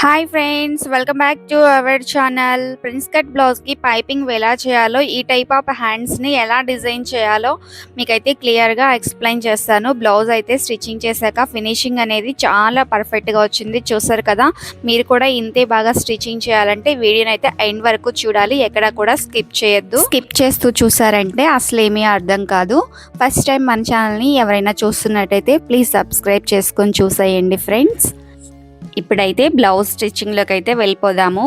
Hi friends welcome back to our channel. Prince cut బ్లౌజ్కి piping ఎలా చేయాలో ఈ టైప్ ఆఫ్ హ్యాండ్స్ని ఎలా డిజైన్ చేయాలో మీకైతే క్లియర్గా ఎక్స్ప్లెయిన్ చేస్తాను. బ్లౌజ్ అయితే స్టిచ్చింగ్ చేశాక ఫినిషింగ్ అనేది చాలా పర్ఫెక్ట్గా వచ్చింది. చూసారు కదా మీరు కూడా ఇంతే బాగా స్టిచ్చింగ్ చేయాలంటే వీడియోని అయితే ఎండ్ వరకు చూడాలి. ఎక్కడ కూడా స్కిప్ చేయొద్దు. స్కిప్ చేస్తూ చూసారంటే అసలు ఏమీ అర్థం కాదు. ఫస్ట్ టైం మన ఛానల్ని ఎవరైనా చూస్తున్నట్టయితే ప్లీజ్ సబ్స్క్రైబ్ చేసుకొని చూసేయండి ఫ్రెండ్స్. ఇప్పుడైతే బ్లౌజ్ స్టిచ్చింగ్లోకి అయితే వెళ్ళిపోదాము.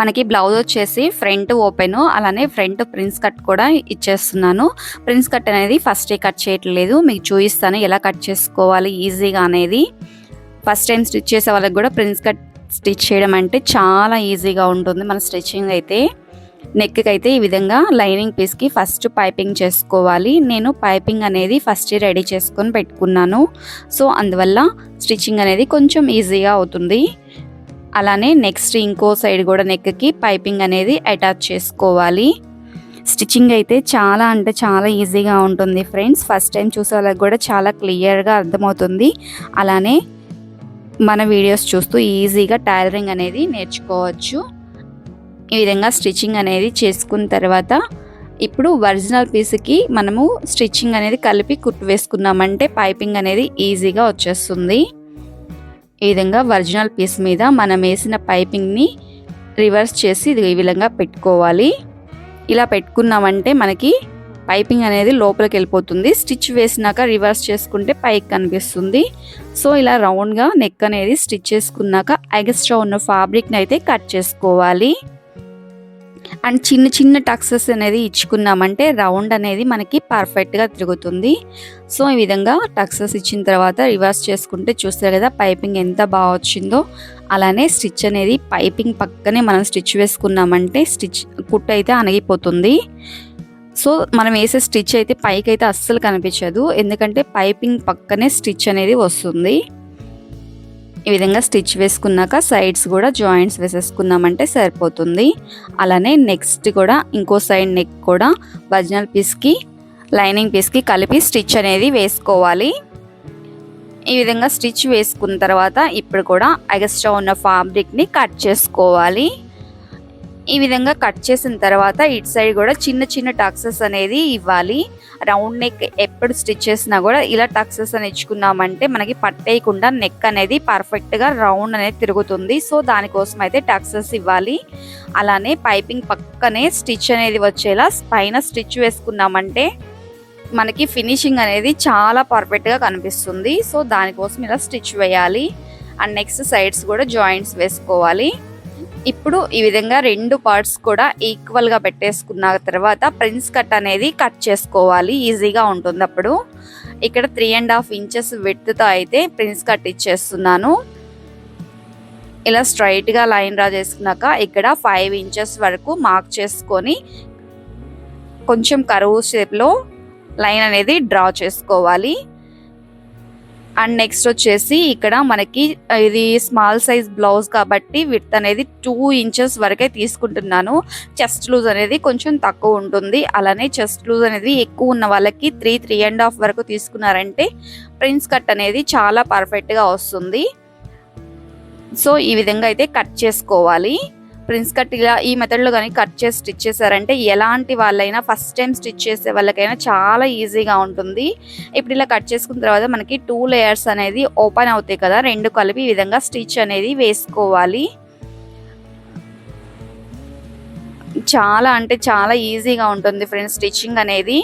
మనకి బ్లౌజ్ వచ్చేసి ఫ్రంట్ ఓపెన్ అలానే ఫ్రంట్ ప్రిన్స్ కట్ కూడా ఇచ్చేస్తున్నాను. ప్రిన్స్ కట్ అనేది ఫస్టే కట్ చేయట్లేదు. మీకు చూపిస్తాను ఎలా కట్ చేసుకోవాలి ఈజీగా అనేది. ఫస్ట్ టైం స్టిచ్ చేసే వాళ్ళకి కూడా ప్రిన్స్ కట్ స్టిచ్ చేయడం అంటే చాలా ఈజీగా ఉంటుంది మన స్టిచ్చింగ్ అయితే. నెక్కి అయితే ఈ విధంగా లైనింగ్ పీస్కి ఫస్ట్ పైపింగ్ చేసుకోవాలి. నేను పైపింగ్ అనేది ఫస్ట్ రెడీ చేసుకొని పెట్టుకున్నాను. సో అందువల్ల స్టిచ్చింగ్ అనేది కొంచెం ఈజీగా అవుతుంది. అలానే నెక్స్ట్ ఇంకో సైడ్ కూడా నెక్కి పైపింగ్ అనేది అటాచ్ చేసుకోవాలి. స్టిచ్చింగ్ అయితే చాలా అంటే చాలా ఈజీగా ఉంటుంది ఫ్రెండ్స్. ఫస్ట్ టైం చూసే వాళ్ళకి కూడా చాలా క్లియర్గా అర్థమవుతుంది. అలానే మన వీడియోస్ చూస్తూ ఈజీగా టైలరింగ్ అనేది నేర్చుకోవచ్చు. ఈ విధంగా స్టిచ్చింగ్ అనేది చేసుకున్న తర్వాత ఇప్పుడు ఒరిజినల్ పీస్కి మనము స్టిచ్చింగ్ అనేది కలిపి కుట్టు వేసుకున్నామంటే పైపింగ్ అనేది ఈజీగా వచ్చేస్తుంది. ఈ విధంగా ఒరిజినల్ పీస్ మీద మనం వేసిన పైపింగ్ని రివర్స్ చేసి ఇది ఈ విధంగా పెట్టుకోవాలి. ఇలా పెట్టుకున్నామంటే మనకి పైపింగ్ అనేది లోపలికి వెళ్ళిపోతుంది. స్టిచ్ వేసినాక రివర్స్ చేసుకుంటే పైకి కనిపిస్తుంది. సో ఇలా రౌండ్గా నెక్ అనేది స్టిచ్ చేసుకున్నాక ఎగస్ట్రా ఉన్న ఫ్యాబ్రిక్ని అయితే కట్ చేసుకోవాలి. అండ్ చిన్న చిన్న టక్సెస్ అనేది ఇచ్చుకున్నామంటే రౌండ్ అనేది మనకి పర్ఫెక్ట్గా తిరుగుతుంది. సో ఈ విధంగా టక్సెస్ ఇచ్చిన తర్వాత రివర్స్ చేసుకుంటే చూస్తారు కదా పైపింగ్ ఎంత బాగా వచ్చిందో. అలానే స్టిచ్ అనేది పైపింగ్ పక్కనే మనం స్టిచ్ వేసుకున్నామంటే స్టిచ్ కుట్ అయితే అణగిపోతుంది. సో మనం వేసే స్టిచ్ అయితే పైకి అయితే అస్సలు కనిపించదు. ఎందుకంటే పైపింగ్ పక్కనే స్టిచ్ అనేది వస్తుంది. ఈ విధంగా స్టిచ్ వేసుకున్నాక సైడ్స్ కూడా జాయింట్స్ వేసేసుకున్నామంటే సరిపోతుంది. అలానే నెక్స్ట్ కూడా ఇంకో సైడ్ నెక్ కూడా ఒరిజినల్ పీస్కి లైనింగ్ పీస్కి కలిపి స్టిచ్ అనేది వేసుకోవాలి. ఈ విధంగా స్టిచ్ వేసుకున్న తర్వాత ఇప్పుడు కూడా ఎగస్ట్రా ఉన్న ఫ్యాబ్రిక్ని కట్ చేసుకోవాలి. ఈ విధంగా కట్ చేసిన తర్వాత ఇటు సైడ్ కూడా చిన్న చిన్న టాక్సెస్ అనేది ఇవ్వాలి. రౌండ్ నెక్ ఎప్పుడు స్టిచ్ చేసినా కూడా ఇలా టక్సెస్ అని ఇచ్చుకున్నామంటే మనకి పట్టేయకుండా నెక్ అనేది పర్ఫెక్ట్గా రౌండ్ అనేది తిరుగుతుంది. సో దానికోసం అయితే టక్సెస్ ఇవ్వాలి. అలానే పైపింగ్ పక్కనే స్టిచ్ అనేది వచ్చేలా పైన స్టిచ్ వేసుకున్నామంటే మనకి ఫినిషింగ్ అనేది చాలా పర్ఫెక్ట్గా కనిపిస్తుంది. సో దానికోసం ఇలా స్టిచ్ వేయాలి. అండ్ నెక్స్ట్ సైడ్స్ కూడా జాయింట్స్ వేసుకోవాలి. ఇప్పుడు ఈ విధంగా రెండు పార్ట్స్ కూడా ఈక్వల్గా పెట్టేసుకున్న తర్వాత ప్రిన్స్ కట్ అనేది కట్ చేసుకోవాలి. ఈజీగా ఉంటుంది అప్పుడు. ఇక్కడ త్రీ అండ్ హాఫ్ ఇంచెస్ విడ్త్తో అయితే ప్రిన్స్ కట్ ఇచ్చేస్తున్నాను. ఇలా స్ట్రైట్గా లైన్ డ్రా చేసుకున్నాక ఇక్కడ ఫైవ్ ఇంచెస్ వరకు మార్క్ చేసుకొని కొంచెం కరువు షేప్లో లైన్ అనేది డ్రా చేసుకోవాలి. అండ్ నెక్స్ట్ వచ్చేసి ఇక్కడ మనకి ఇది స్మాల్ సైజ్ బ్లౌజ్ కాబట్టి విత్ అనేది టూ ఇంచెస్ వరకే తీసుకుంటున్నాను. చెస్ట్ లూజ్ అనేది కొంచెం తక్కువ ఉంటుంది. అలానే చెస్ట్ లూజ్ అనేది ఎక్కువ ఉన్న వాళ్ళకి త్రీ త్రీ అండ్ హాఫ్ వరకు తీసుకున్నారంటే ప్రిన్స్ కట్ అనేది చాలా పర్ఫెక్ట్గా వస్తుంది. సో ఈ విధంగా అయితే కట్ చేసుకోవాలి. ప్రిన్స్ కట్ ఇలా ఈ మెథడ్లో కానీ కట్ చేసి స్టిచ్ చేశారంటే ఎలాంటి వాళ్ళైనా ఫస్ట్ టైం స్టిచ్ చేసే వాళ్ళకైనా చాలా ఈజీగా ఉంటుంది. ఇప్పుడు ఇలా కట్ చేసుకున్న తర్వాత మనకి టూ లేయర్స్ అనేది ఓపెన్ అవుతాయి కదా రెండు కలిపి ఈ విధంగా స్టిచ్ అనేది వేసుకోవాలి. చాలా అంటే చాలా ఈజీగా ఉంటుంది ఫ్రెండ్స్ స్టిచ్చింగ్ అనేది.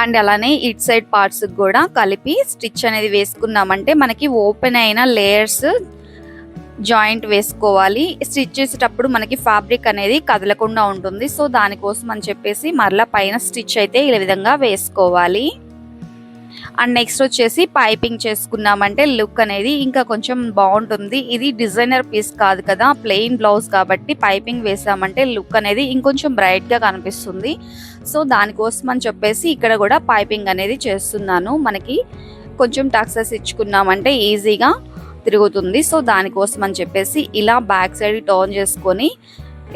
అండ్ అలానే ఇట్ సైడ్ పార్ట్స్ కూడా కలిపి స్టిచ్ అనేది వేసుకున్నామంటే మనకి ఓపెన్ అయిన లేయర్స్ జాయింట్ వేసుకోవాలి. స్టిచ్ చేసేటప్పుడు మనకి ఫ్యాబ్రిక్ అనేది కదలకుండా ఉంటుంది. సో దానికోసం అని చెప్పేసి మరలా పైన స్టిచ్ అయితే ఈ విధంగా వేసుకోవాలి. అండ్ నెక్స్ట్ వచ్చేసి పైపింగ్ చేసుకున్నామంటే లుక్ అనేది ఇంకా కొంచెం బాగుంటుంది. ఇది డిజైనర్ పీస్ కాదు కదా ప్లెయిన్ బ్లౌజ్ కాబట్టి పైపింగ్ వేసామంటే లుక్ అనేది ఇంకొంచెం బ్రైట్గా కనిపిస్తుంది. సో దానికోసం అని చెప్పేసి ఇక్కడ కూడా పైపింగ్ అనేది చేస్తున్నాను. మనకి కొంచెం టక్సెస్ ఇచ్చుకున్నామంటే ఈజీగా తిరుగుతుంది. సో దానికోసం అని చెప్పేసి ఇలా బ్యాక్ సైడ్ టర్న్ చేసుకొని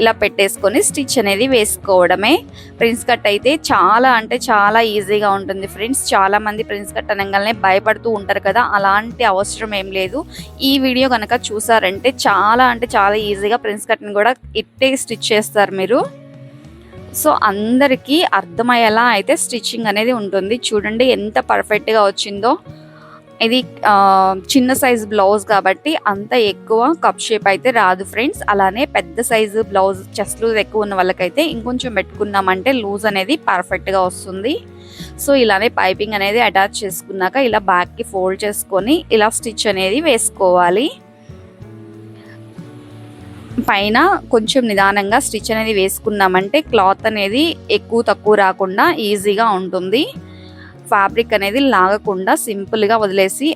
ఇలా పెట్టేసుకొని స్టిచ్ అనేది వేసుకోవడమే. ప్రిన్స్ కట్ అయితే చాలా అంటే చాలా ఈజీగా ఉంటుంది ఫ్రెండ్స్. చాలా మంది ప్రిన్స్ కట్ అనగానే భయపడుతూ ఉంటారు కదా అలాంటి అవసరం ఏం లేదు. ఈ వీడియో కనుక చూసారంటే చాలా అంటే చాలా ఈజీగా ప్రిన్స్ కట్ని కూడా ఇట్టే స్టిచ్ చేస్తారు మీరు. సో అందరికీ అర్థమయ్యేలా అయితే స్టిచ్చింగ్ అనేది ఉంటుంది. చూడండి ఎంత పర్ఫెక్ట్గా వచ్చిందో. ఇది చిన్న సైజ్ బ్లౌజ్ కాబట్టి అంత ఎక్కువ కప్ షేప్ అయితే రాదు ఫ్రెండ్స్. అలానే పెద్ద సైజు బ్లౌజ్ చెస్ట్ లూజ్ ఎక్కువ ఉన్న వాళ్ళకైతే ఇంకొంచెం పెట్టుకున్నామంటే లూజ్ అనేది పర్ఫెక్ట్గా వస్తుంది. సో ఇలానే పైపింగ్ అనేది అటాచ్ చేసుకున్నాక ఇలా బ్యాక్కి ఫోల్డ్ చేసుకొని ఇలా స్టిచ్ అనేది వేసుకోవాలి. పైన కొంచెం నిదానంగా స్టిచ్ అనేది వేసుకున్నామంటే క్లాత్ అనేది ఎక్కువ తక్కువ రాకుండా ఈజీగా ఉంటుంది. ఫ్యాబ్రిక్ అనేది లాగకుండా సింపుల్గా వదిలేసి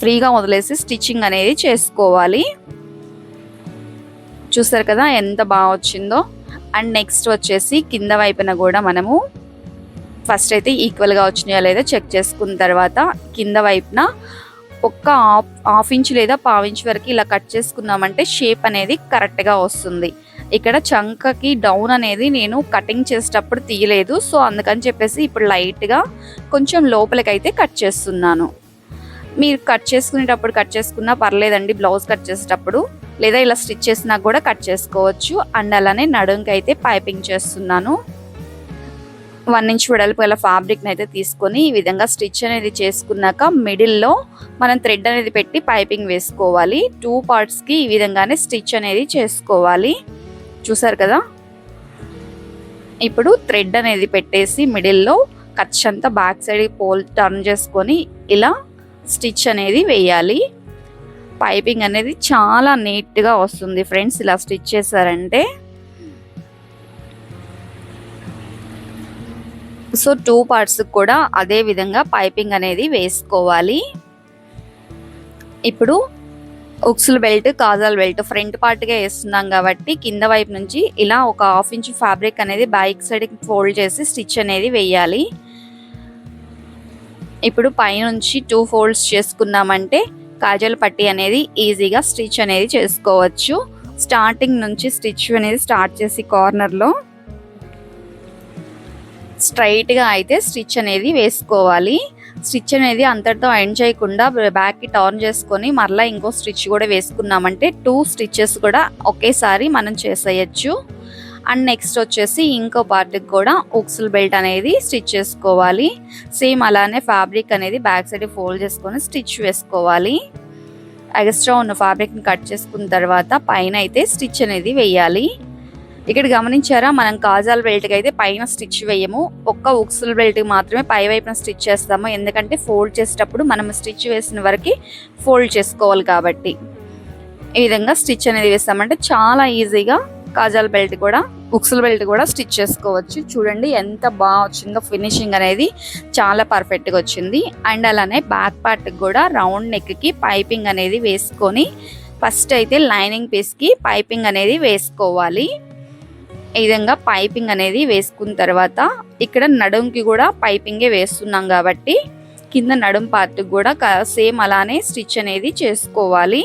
ఫ్రీగా వదిలేసి స్టిచ్చింగ్ అనేది చేసుకోవాలి. చూసారు కదా ఎంత బాగా వచ్చిందో? అండ్ నెక్స్ట్ వచ్చేసి కింద వైపున కూడా మనము ఫస్ట్ అయితే ఈక్వల్గా వచ్చినాయో లేదో చెక్ చేసుకున్న తర్వాత కింద వైపున ఒక్క హాఫ్ హాఫ్ ఇంచ్ లేదా పావు ఇంచ్ వరకు ఇలా కట్ చేసుకున్నామంటే షేప్ అనేది కరెక్ట్గా వస్తుంది. ఇక్కడ చంకకి డౌన్ అనేది నేను కటింగ్ చేసేటప్పుడు తీయలేదు. సో అందుకని చెప్పేసి ఇప్పుడు లైట్గా కొంచెం లోపలికైతే కట్ చేస్తున్నాను. మీరు కట్ చేసుకునేటప్పుడు కట్ చేసుకున్నా పర్లేదండి బ్లౌజ్ కట్ చేసేటప్పుడు. లేదా ఇలా స్టిచ్ చేసినా కూడా కట్ చేసుకోవచ్చు. అండ్ అలానే నడుంకి అయితే పైపింగ్ చేస్తున్నాను. వన్ ఇంచ్ వెడల్పు గల ఫ్యాబ్రిక్ని అయితే తీసుకొని ఈ విధంగా స్టిచ్ అనేది చేసుకున్నాక మిడిల్లో మనం థ్రెడ్ అనేది పెట్టి పైపింగ్ వేసుకోవాలి. టూ పార్ట్స్కి ఈ విధంగానే స్టిచ్ అనేది చేసుకోవాలి. చూసారు కదా? ఇప్పుడు థ్రెడ్ అనేది పెట్టేసి మిడిల్లో ఖర్చు అంతా బ్యాక్ సైడ్ పోల్ టర్న్ చేసుకొని ఇలా స్టిచ్ అనేది వేయాలి. పైపింగ్ అనేది చాలా నీట్గా వస్తుంది ఫ్రెండ్స్ ఇలా స్టిచ్ చేశారంటే. సో టూ పార్ట్స్ కూడా అదే విధంగా పైపింగ్ అనేది వేసుకోవాలి. ఇప్పుడు ఉక్సుల బెల్ట్ కాజాల్ బెల్ట్ ఫ్రంట్ పార్ట్గా వేస్తున్నాం కాబట్టి కింద వైపు నుంచి ఇలా ఒక హాఫ్ ఇంచ్ ఫ్యాబ్రిక్ అనేది బ్యాక్ సైడ్ ఫోల్డ్ చేసి స్టిచ్ అనేది వేయాలి. ఇప్పుడు పైనుంచి టూ ఫోల్డ్స్ చేసుకున్నామంటే కాజల్ పట్టి అనేది ఈజీగా స్టిచ్ అనేది చేసుకోవచ్చు. స్టార్టింగ్ నుంచి స్టిచ్ అనేది స్టార్ట్ చేసి కార్నర్లో స్ట్రైట్గా అయితే స్టిచ్ అనేది వేసుకోవాలి. స్టిచ్ అనేది అంతటితో ఎండ్ చేయకుండా బ్యాక్కి టర్న్ చేసుకొని మరలా ఇంకో స్టిచ్ కూడా వేసుకున్నామంటే టూ స్టిచ్చెస్ కూడా ఒకేసారి మనం చేసేయచ్చు. అండ్ నెక్స్ట్ వచ్చేసి ఇంకో పార్ట్కి కూడా ఉక్సుల్ బెల్ట్ అనేది స్టిచ్ చేసుకోవాలి. సేమ్ అలానే ఫ్యాబ్రిక్ అనేది బ్యాక్ సైడ్ ఫోల్డ్ చేసుకొని స్టిచ్ వేసుకోవాలి. ఎక్స్ట్రా ఉన్న ఫ్యాబ్రిక్ని కట్ చేసుకున్న తర్వాత పైన అయితే స్టిచ్ అనేది వేయాలి. ఇక్కడ గమనించారా? మనం కాజాల్ బెల్ట్కి అయితే పైన స్టిచ్ వేయము. ఒక్క ఉక్సుల్ బెల్ట్కి మాత్రమే పై వైపున స్టిచ్ చేస్తాము. ఎందుకంటే ఫోల్డ్ చేసేటప్పుడు మనం స్టిచ్ వేసిన వరకు ఫోల్డ్ చేసుకోవాలి కాబట్టి. ఈ విధంగా స్టిచ్ అనేది వేస్తామంటే చాలా ఈజీగా కాజాల్ బెల్ట్ కూడా ఉక్సుల్ బెల్ట్ కూడా స్టిచ్ చేసుకోవచ్చు. చూడండి ఎంత బాగా వచ్చిందో ఫినిషింగ్ అనేది చాలా పర్ఫెక్ట్గా వచ్చింది. అండ్ అలానే బ్యాక్ పార్ట్కి కూడా రౌండ్ నెక్కి పైపింగ్ అనేది వేసుకొని ఫస్ట్ అయితే లైనింగ్ పీస్కి పైపింగ్ అనేది వేసుకోవాలి. ఈ విధంగా పైపింగ్ అనేది వేసుకున్న తర్వాత ఇక్కడ నడుంకి కూడా పైపింగే వేస్తున్నాం కాబట్టి కింద నడుం పార్ట్ కూడా సేమ్ అలానే స్టిచ్ అనేది చేసుకోవాలి.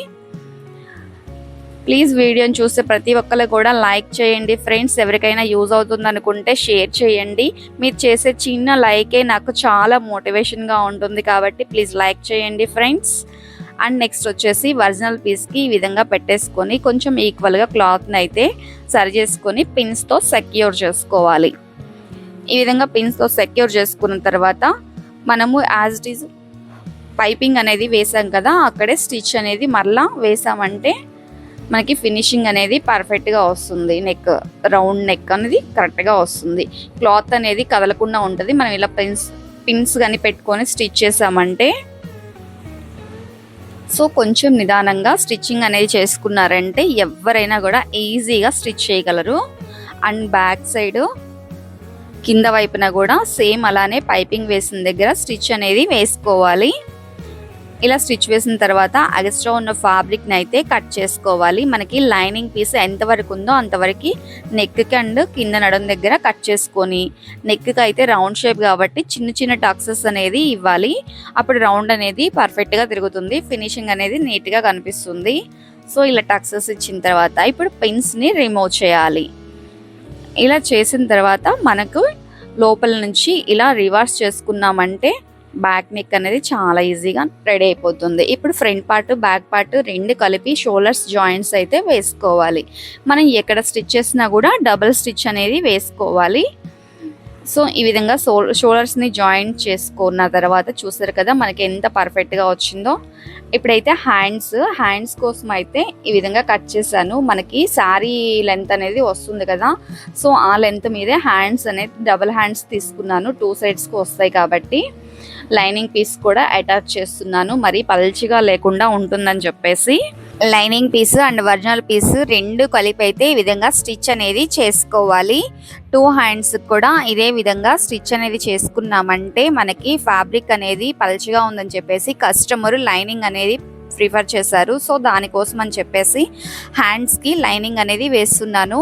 ప్లీజ్ వీడియోని చూస్తే ప్రతి ఒక్కరు కూడా లైక్ చేయండి. ఫ్రెండ్స్ ఎవరికైనా యూజ్ అవుతుంది అనుకుంటే షేర్ చేయండి. మీరు చేసే చిన్న లైకే నాకు చాలా మోటివేషన్గా ఉంటుంది కాబట్టి ప్లీజ్ లైక్ చేయండి ఫ్రెండ్స్. అండ్ నెక్స్ట్ వచ్చేసి ఒరిజినల్ పీస్కి ఈ విధంగా పెట్టేసుకొని కొంచెం ఈక్వల్గా క్లాత్ని అయితే సరి చేసుకొని పిన్స్తో సెక్యూర్ చేసుకోవాలి. ఈ విధంగా పిన్స్తో సెక్యూర్ చేసుకున్న తర్వాత మనము యాజ్ ఇట్ ఈజ్ పైపింగ్ అనేది వేసాం కదా అక్కడే స్టిచ్ అనేది మరలా వేసామంటే మనకి ఫినిషింగ్ అనేది పర్ఫెక్ట్గా వస్తుంది. నెక్ రౌండ్ నెక్ అనేది కరెక్ట్గా వస్తుంది. క్లాత్ అనేది కదలకుండా ఉంటుంది. మనం ఇలా పిన్స్ పిన్స్ కానీ పెట్టుకొని స్టిచ్ చేసామంటే సో కొంచెం నిదానంగా స్టిచ్చింగ్ అనేది చేసుకున్నారంటే ఎవరైనా కూడా ఈజీగా స్టిచ్ చేయగలరు. అండ్ బ్యాక్ సైడ్ కింద వైపున కూడా సేమ్ అలానే పైపింగ్ వేసిన దగ్గర స్టిచ్ అనేది వేసుకోవాలి. ఇలా స్టిచ్ వేసిన తర్వాత అగస్ట్రా ఉన్న ఫ్యాబ్రిక్ని అయితే కట్ చేసుకోవాలి. మనకి లైనింగ్ పీస్ ఎంతవరకు ఉందో అంతవరకు నెక్కి అండ్ కింద నడుం దగ్గర కట్ చేసుకొని నెక్కి అయితే రౌండ్ షేప్ కాబట్టి చిన్న చిన్న టాక్సెస్ అనేది ఇవ్వాలి. అప్పుడు రౌండ్ అనేది పర్ఫెక్ట్గా తిరుగుతుంది. ఫినిషింగ్ అనేది నీట్గా కనిపిస్తుంది. సో ఇలా టక్సెస్ ఇచ్చిన తర్వాత ఇప్పుడు పిన్స్ని రిమూవ్ చేయాలి. ఇలా చేసిన తర్వాత మనకు లోపల నుంచి ఇలా రివర్స్ చేసుకున్నామంటే బ్యాక్ నెక్ అనేది చాలా ఈజీగా రెడీ అయిపోతుంది. ఇప్పుడు ఫ్రంట్ పార్ట్ బ్యాక్ పార్ట్ రెండు కలిపి షోల్డర్స్ జాయింట్స్ అయితే వేసుకోవాలి. మనం ఎక్కడ స్టిచ్ చేసినా కూడా డబుల్ స్టిచ్ అనేది వేసుకోవాలి. సో ఈ విధంగా సో షోల్డర్స్ని జాయింట్ చేసుకున్న తర్వాత చూసారు కదా మనకి ఎంత పర్ఫెక్ట్గా వచ్చిందో. ఇప్పుడైతే హ్యాండ్స్ హ్యాండ్స్ కోసం అయితే ఈ విధంగా కట్ చేశాను. మనకి శారీ లెంత్ అనేది వస్తుంది కదా. సో ఆ లెంత్ మీదే హ్యాండ్స్ అనేది డబుల్ హ్యాండ్స్ తీసుకున్నాను. టూ సైడ్స్కి వస్తాయి కాబట్టి. లైనింగ్ పీస్ కూడా అటాచ్ చేస్తున్నాను. మరి పల్చిగా లేకుండా ఉంటుందని చెప్పేసి. Lining piece and original piece రెండు కలిపి అయితే ఈ విధంగా స్టిచ్ అనేది చేసుకోవాలి. టూ హ్యాండ్స్ కూడా ఇదే విధంగా స్టిచ్ అనేది చేసుకున్నామంటే మనకి ఫ్యాబ్రిక్ అనేది పల్చగా ఉందని చెప్పేసి కస్టమర్ లైనింగ్ అనేది ప్రిఫర్ చేశారు. సో దానికోసం అని చెప్పేసి హ్యాండ్స్కి లైనింగ్ అనేది వేస్తున్నాను.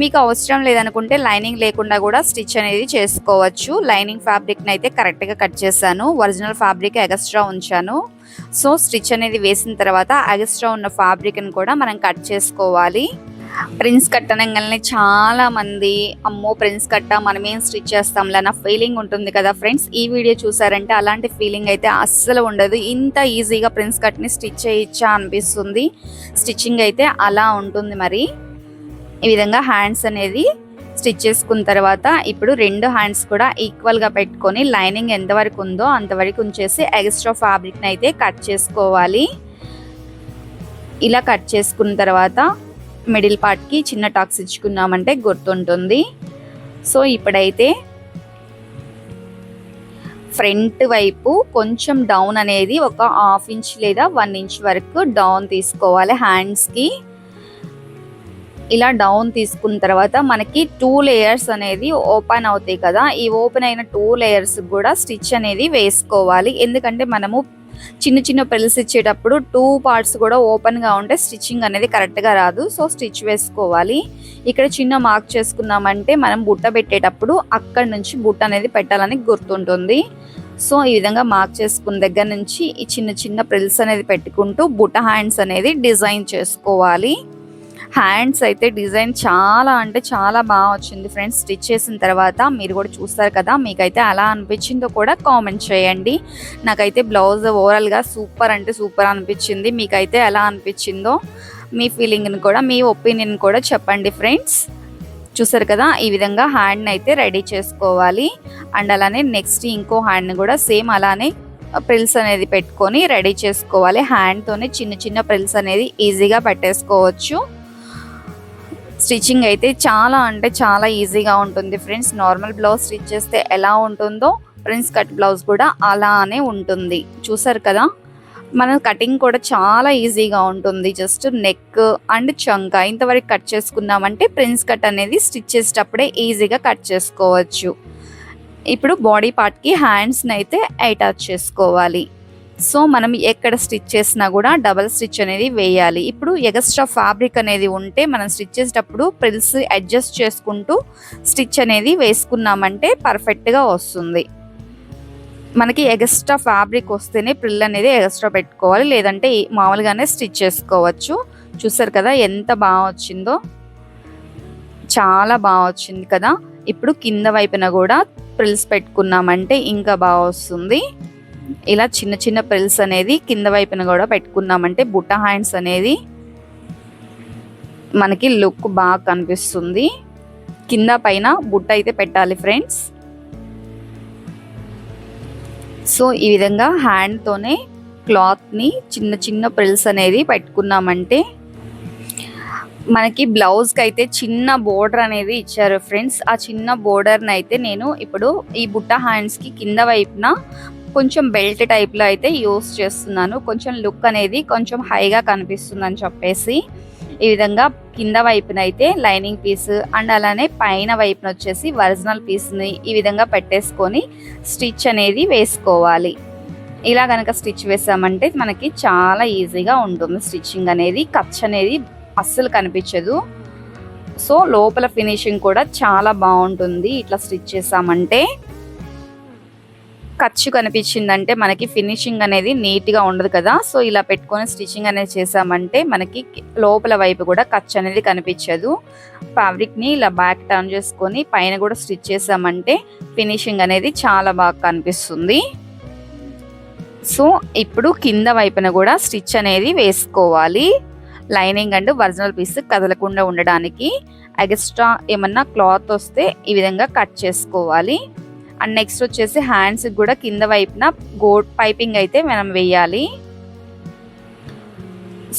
మీకు అవసరం లేదనుకుంటే లైనింగ్ లేకుండా కూడా స్టిచ్ అనేది చేసుకోవచ్చు. లైనింగ్ ఫ్యాబ్రిక్ని అయితే కరెక్ట్గా కట్ చేశాను. ఒరిజినల్ ఫ్యాబ్రిక్ ఎగస్ట్రా ఉంచాను. సో స్టిచ్ అనేది వేసిన తర్వాత ఎగస్ట్రా ఉన్న ఫ్యాబ్రిక్ని కూడా మనం కట్ చేసుకోవాలి. ప్రిన్స్ కట్ అనగానే చాలా మంది అమ్మో ప్రిన్స్ కట్ట మనం ఏం స్టిచ్ చేస్తాంలే అన్న ఫీలింగ్ ఉంటుంది కదా ఫ్రెండ్స్ ఈ వీడియో చూసారంటే అలాంటి ఫీలింగ్ అయితే అస్సలు ఉండదు. ఇంత ఈజీగా ప్రిన్స్ కట్ని స్టిచ్ చేయొచ్చా అనిపిస్తుంది. స్టిచ్చింగ్ అయితే అలా ఉంటుంది మరి. ఈ విధంగా హ్యాండ్స్ అనేది స్టిచ్ చేసుకున్న తర్వాత ఇప్పుడు రెండు హ్యాండ్స్ కూడా ఈక్వల్గా పెట్టుకొని లైనింగ్ ఎంతవరకు ఉందో అంతవరకు ఉంచేసి ఎక్స్ట్రా ఫ్యాబ్రిక్ని అయితే కట్ చేసుకోవాలి. ఇలా కట్ చేసుకున్న తర్వాత మిడిల్ పార్ట్కి చిన్న టాక్స్ ఇచ్చుకున్నామంటే గుర్తుంటుంది. సో ఇప్పుడైతే ఫ్రంట్ వైపు కొంచెం డౌన్ అనేది ఒక హాఫ్ ఇంచ్ లేదా వన్ ఇంచ్ వరకు డౌన్ తీసుకోవాలి హ్యాండ్స్కి ఇలా డౌన్ తీసుకున్న తర్వాత మనకి టూ లేయర్స్ అనేది ఓపెన్ అవుతాయి కదా. ఈ ఓపెన్ అయిన టూ లేయర్స్ కూడా స్టిచ్ అనేది వేసుకోవాలి. ఎందుకంటే మనము చిన్న చిన్న పెల్స్ ఇచ్చేటప్పుడు టూ పార్ట్స్ కూడా ఓపెన్గా ఉంటే స్టిచ్చింగ్ అనేది కరెక్ట్గా రాదు. సో స్టిచ్ వేసుకోవాలి. ఇక్కడ చిన్న మార్క్ చేసుకున్నామంటే మనం బుట్ట పెట్టేటప్పుడు అక్కడ నుంచి బుట్ట అనేది పెట్టాలని గుర్తుంటుంది. సో ఈ విధంగా మార్క్ చేసుకున్న దగ్గర నుంచి ఈ చిన్న చిన్న ప్రిల్స్ అనేది పెట్టుకుంటూ బుట్ట హ్యాండ్స్ అనేది డిజైన్ చేసుకోవాలి. హ్యాండ్స్ అయితే డిజైన్ చాలా అంటే చాలా బాగా వచ్చింది ఫ్రెండ్స్. స్టిచ్ చేసిన తర్వాత మీరు కూడా చూస్తారు కదా మీకైతే అలా అనిపించిందో కూడా కామెంట్ చేయండి. నాకైతే బ్లౌజ్ ఓవరాల్గా సూపర్ అంటే సూపర్ అనిపించింది. మీకైతే ఎలా అనిపించిందో మీ ఫీలింగ్ని కూడా మీ ఒపీనియన్ కూడా చెప్పండి ఫ్రెండ్స్. చూసారు కదా ఈ విధంగా హ్యాండ్ని అయితే రెడీ చేసుకోవాలి. అండ్ అలానే నెక్స్ట్ ఇంకో హ్యాండ్ని కూడా సేమ్ అలానే ప్రిల్స్ అనేది పెట్టుకొని రెడీ చేసుకోవాలి. హ్యాండ్తోనే చిన్న చిన్న ప్రిల్స్ అనేది ఈజీగా పెట్టేసుకోవచ్చు. స్టిచ్చింగ్ అయితే చాలా అంటే చాలా ఈజీగా ఉంటుంది ఫ్రెండ్స్. నార్మల్ బ్లౌజ్ స్టిచ్ చేస్తే ఎలా ఉంటుందో ప్రిన్స్ కట్ బ్లౌజ్ కూడా అలానే ఉంటుంది. చూసారు కదా? మన కటింగ్ కూడా చాలా ఈజీగా ఉంటుంది. జస్ట్ నెక్ అండ్ చంక ఇంతవరకు కట్ చేసుకున్నామంటే ప్రిన్స్ కట్ అనేది స్టిచ్ చేసేటప్పుడే ఈజీగా కట్ చేసుకోవచ్చు. ఇప్పుడు బాడీ పార్ట్కి హ్యాండ్స్ని అయితే అటాచ్ చేసుకోవాలి. సో మనం ఎక్కడ స్టిచ్ చేసినా కూడా డబల్ స్టిచ్ అనేది వేయాలి. ఇప్పుడు ఎగస్ట్రా ఫ్యాబ్రిక్ అనేది ఉంటే మనం స్టిచ్ చేసేటప్పుడు ప్రిల్స్ అడ్జస్ట్ చేసుకుంటూ స్టిచ్ అనేది వేసుకున్నామంటే పర్ఫెక్ట్గా వస్తుంది. మనకి ఎగస్ట్రా ఫ్యాబ్రిక్ వస్తేనే ప్రిల్ అనేది ఎగస్ట్రా పెట్టుకోవాలి. లేదంటే మామూలుగానే స్టిచ్ చేసుకోవచ్చు. చూసారు కదా ఎంత బాగా వచ్చిందో? చాలా బాగా వచ్చింది కదా. ఇప్పుడు కింద వైపున కూడా ప్రిల్స్ పెట్టుకున్నామంటే ఇంకా బాగా వస్తుంది. ఇలా చిన్న చిన్న ప్రిల్స్ అనేది కింద వైపున కూడా పెట్టుకున్నామంటే బుట్ట హ్యాండ్స్ అనేది మనకి లుక్ బాగా కనిపిస్తుంది. కింద పైన బుట్ట అయితే పెట్టాలి ఫ్రెండ్స్. సో ఈ విధంగా హ్యాండ్తోనే క్లాత్ని చిన్న చిన్న ప్రిల్స్ అనేది పెట్టుకున్నామంటే మనకి బ్లౌజ్కి అయితే చిన్న బోర్డర్ అనేది ఇచ్చారు ఫ్రెండ్స్. ఆ చిన్న బోర్డర్ని అయితే నేను ఇప్పుడు ఈ బుట్ట హ్యాండ్స్కి కింద వైపున కొంచెం బెల్ట్ టైప్లో అయితే యూస్ చేస్తున్నాను. కొంచెం లుక్ అనేది కొంచెం హైగా కనిపిస్తుందని చెప్పేసి ఈ విధంగా కింద వైపున అయితే లైనింగ్ పీస్ అండ్ అలానే పైన వైపున వచ్చేసి ఒరిజినల్ పీస్ని ఈ విధంగా పెట్టేసుకొని స్టిచ్ అనేది వేసుకోవాలి. ఇలా కనుక స్టిచ్ వేసామంటే మనకి చాలా ఈజీగా ఉంటుంది. స్టిచ్చింగ్ అనేది ఖర్చు అనేది అస్సలు కనిపించదు. సో లోపల ఫినిషింగ్ కూడా చాలా బాగుంటుంది. ఇట్లా స్టిచ్ చేసామంటే ఖర్చు కనిపించిందంటే మనకి ఫినిషింగ్ అనేది నీట్గా ఉండదు కదా. సో ఇలా పెట్టుకొని స్టిచ్చింగ్ అనేది చేసామంటే మనకి లోపల వైపు కూడా ఖర్చు అనేది కనిపించదు. ఫ్యాబ్రిక్ని ఇలా బ్యాక్ టర్న్ చేసుకొని పైన కూడా స్టిచ్ చేసామంటే ఫినిషింగ్ అనేది చాలా బాగా కనిపిస్తుంది. సో ఇప్పుడు కింద వైపున కూడా స్టిచ్ అనేది వేసుకోవాలి. లైనింగ్ అండ్ ఒరిజినల్ పీస్ కదలకుండా ఉండడానికి ఎక్స్ట్రా ఏమన్నా క్లాత్ వస్తే ఈ విధంగా కట్ చేసుకోవాలి. అండ్ నెక్స్ట్ వచ్చేసి హ్యాండ్స్ కూడా కింద వైపున గోడ్ పైపింగ్ అయితే మనం వేయాలి.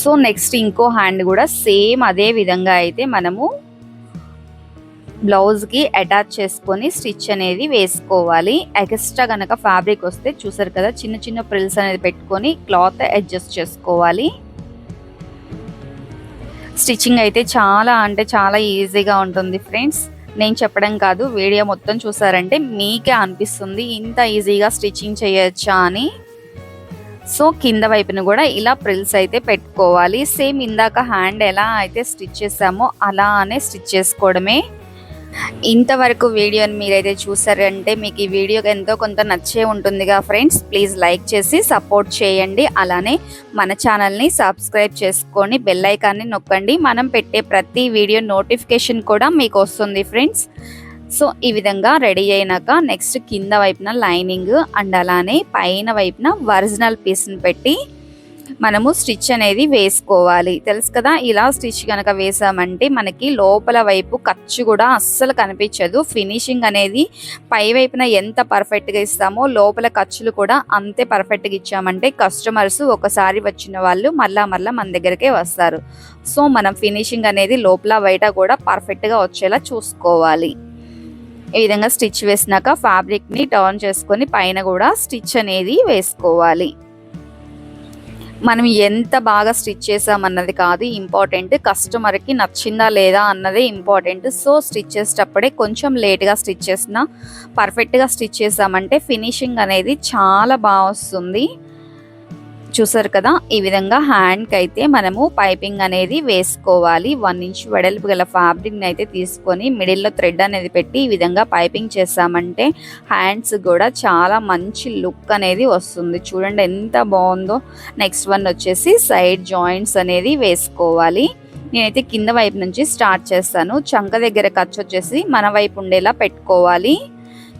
సో నెక్స్ట్ ఇంకో హ్యాండ్ కూడా సేమ్ అదే విధంగా అయితే మనము బ్లౌజ్కి అటాచ్ చేసుకొని స్టిచ్ అనేది వేసుకోవాలి. ఎక్స్ట్రా కనుక ఫ్యాబ్రిక్ వస్తే చూసారు కదా చిన్న చిన్న ప్రిల్స్ అనేది పెట్టుకొని క్లాత్ అడ్జస్ట్ చేసుకోవాలి. స్టిచ్చింగ్ అయితే చాలా అంటే చాలా ఈజీగా ఉంటుంది ఫ్రెండ్స్ నేను చెప్పడం కాదు వీడియో మొత్తం చూసారంటే మీకే అనిపిస్తుంది ఇంత ఈజీగా స్టిచ్చింగ్ చేయొచ్చా అని. సో కింద వైపున కూడా ఇలా ప్రిల్స్ అయితే పెట్టుకోవాలి. సేమ్ ఇందాక హ్యాండ్ ఎలా అయితే స్టిచ్ చేసామో అలానే స్టిచ్ చేసుకోవడమే. ఇంతవరకు వీడియోని మీరైతే చూసారంటే మీకు ఈ వీడియో ఎంతో కొంత నచ్చే ఉంటుందిగా ఫ్రెండ్స్. ప్లీజ్ లైక్ చేసి సపోర్ట్ చేయండి. అలానే మన ఛానల్ని సబ్స్క్రైబ్ చేసుకొని బెల్ ఐకాన్ని నొక్కండి. మనం పెట్టే ప్రతి వీడియో నోటిఫికేషన్ కూడా మీకు వస్తుంది ఫ్రెండ్స్. సో ఈ విధంగా రెడీ అయినాక నెక్స్ట్ కింద వైపున లైనింగ్ అండ్ అలానే పైన వైపున ఒరిజినల్ పీస్ని పెట్టి మనము స్టిచ్ అనేది వేసుకోవాలి. తెలుసు కదా? ఇలా స్టిచ్ కనుక వేసామంటే మనకి లోపల వైపు ఖర్చు కూడా అస్సలు కనిపించదు. ఫినిషింగ్ అనేది పై వైపున ఎంత పర్ఫెక్ట్గా ఇస్తామో లోపల ఖర్చులు కూడా అంతే పర్ఫెక్ట్గా ఇచ్చామంటే కస్టమర్స్ ఒకసారి వచ్చిన వాళ్ళు మళ్ళా మళ్ళా మన దగ్గరికే వస్తారు. సో మనం ఫినిషింగ్ అనేది లోపల బయట కూడా పర్ఫెక్ట్గా వచ్చేలా చూసుకోవాలి. ఈ విధంగా స్టిచ్ వేసినాక ఫ్యాబ్రిక్ని టర్న్ చేసుకొని పైన కూడా స్టిచ్ అనేది వేసుకోవాలి. మనం ఎంత బాగా స్టిచ్ చేసామన్నది కాదు ఇంపార్టెంట్. కస్టమర్కి నచ్చిందా లేదా అన్నదే ఇంపార్టెంట్. సో స్టిచ్ చేసేటప్పుడే కొంచెం లేట్గా స్టిచ్ చేసిన పర్ఫెక్ట్గా స్టిచ్ చేసామంటే ఫినిషింగ్ అనేది చాలా బాగా వస్తుంది. చూసారు కదా? ఈ విధంగా హ్యాండ్కి అయితే మనము పైపింగ్ అనేది వేసుకోవాలి. వన్ ఇంచ్ వెడల్పు గల ఫ్యాబ్రిక్ని అయితే తీసుకొని మిడిల్లో థ్రెడ్ అనేది పెట్టి ఈ విధంగా పైపింగ్ చేసామంటే హ్యాండ్స్ కూడా చాలా మంచి లుక్ అనేది వస్తుంది. చూడండి ఎంత బాగుందో. నెక్స్ట్ వన్ వచ్చేసి సైడ్ జాయింట్స్ అనేది వేసుకోవాలి. నేనైతే కింద వైపు నుంచి స్టార్ట్ చేస్తాను. చంక దగ్గర ఖర్చు వచ్చేసి మన వైపు ఉండేలా పెట్టుకోవాలి.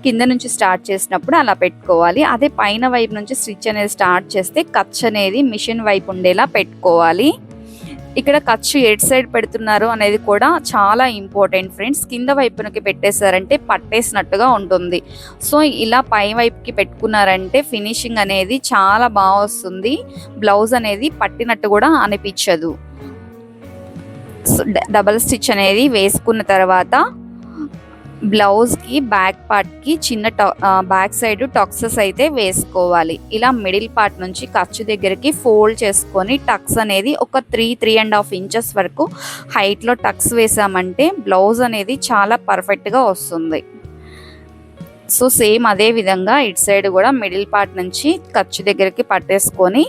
కింద నుంచి స్టార్ట్ చేసినప్పుడు అలా పెట్టుకోవాలి. అదే పైన వైపు నుంచి స్టిచ్ అనేది స్టార్ట్ చేస్తే ఖర్చు అనేది మిషన్ వైపు ఉండేలా పెట్టుకోవాలి. ఇక్కడ ఖర్చు ఎడ్ సైడ్ పెడుతున్నారు అనేది కూడా చాలా ఇంపార్టెంట్ ఫ్రెండ్స్. కింద వైపునకి పెట్టేశారంటే పట్టేసినట్టుగా ఉంటుంది. సో ఇలా పై వైపుకి పెట్టుకున్నారంటే ఫినిషింగ్ అనేది చాలా బాగా వస్తుంది. బ్లౌజ్ అనేది పట్టినట్టు కూడా అనిపించదు. డబల్ స్టిచ్ అనేది వేసుకున్న తర్వాత బ్లౌజ్కి బ్యాక్ పార్ట్కి చిన్న బ్యాక్ సైడ్ టక్సెస్ అయితే వేసుకోవాలి. ఇలా మిడిల్ పార్ట్ నుంచి ఖర్చు దగ్గరికి ఫోల్డ్ చేసుకొని టక్స్ అనేది ఒక three three and half inches వరకు హైట్లో టక్స్ వేసామంటే బ్లౌజ్ అనేది చాలా పర్ఫెక్ట్గా వస్తుంది. సో సేమ్ అదే విధంగా ఇటు సైడ్ కూడా మిడిల్ పార్ట్ నుంచి ఖర్చు దగ్గరికి పట్టేసుకొని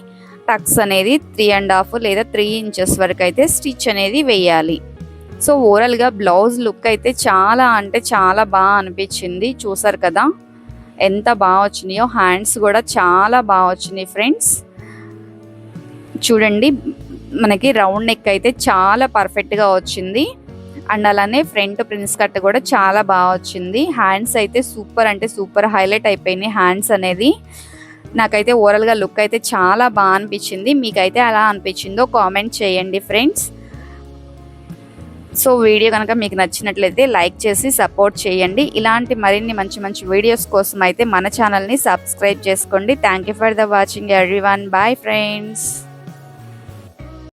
టక్స్ అనేది త్రీ అండ్ హాఫ్ లేదా త్రీ ఇంచెస్ వరకు అయితే స్టిచ్ అనేది వేయాలి. సో ఓవరాల్గా బ్లౌజ్ లుక్ అయితే చాలా అంటే చాలా బాగా అనిపించింది. చూసారు కదా? ఎంత బాగా వచ్చినాయో హ్యాండ్స్ కూడా చాలా బాగా వచ్చినాయి ఫ్రెండ్స్. చూడండి మనకి రౌండ్ నెక్ అయితే చాలా పర్ఫెక్ట్గా వచ్చింది. అండ్ అలానే ఫ్రంట్ ప్రిన్స్ కట్ కూడా చాలా బాగా వచ్చింది. హ్యాండ్స్ అయితే సూపర్ అంటే సూపర్ హైలైట్ అయిపోయినాయి హ్యాండ్స్ అనేది. నాకైతే ఓవరాల్గా లుక్ అయితే చాలా బాగా అనిపించింది. మీకైతే అలా అనిపించిందో కామెంట్ చేయండి ఫ్రెండ్స్. సో వీడియో కనుక మీకు నచ్చినట్లయితే లైక్ చేసి సపోర్ట్ చేయండి. ఇలాంటి మరిన్ని మంచి మంచి వీడియోస్ కోసం అయితే మన ఛానల్ని సబ్స్క్రైబ్ చేసుకోండి. Thank you for the watching everyone bye friends